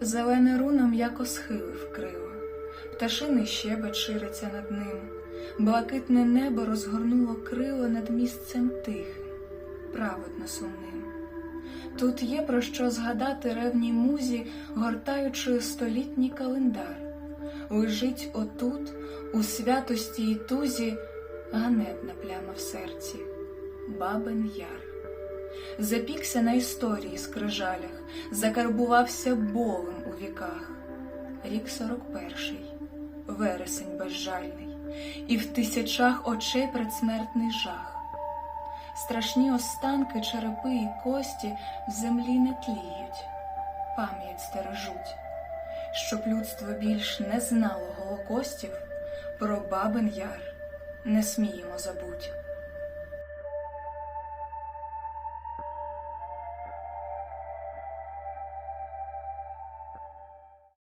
Зелене руно м'яко схили вкрило, пташиний щебет шириться над ним, блакитне небо розгорнуло крило над місцем тихим, праведно сумним. Тут є про що згадати ревній музі, гортаючи столітній календар. Лежить отут, у святості і тузі, ганебна пляма в серці, бабин яр. Запікся на історії скрижалях, закарбувався болем у віках. Рік сорок перший, вересень безжальний, і в тисячах очей предсмертний жах. Страшні останки, черепи і кості в землі не тліють, пам'ять стережуть, щоб людство більш не знало голокостів, про бабин яр не сміємо забуть.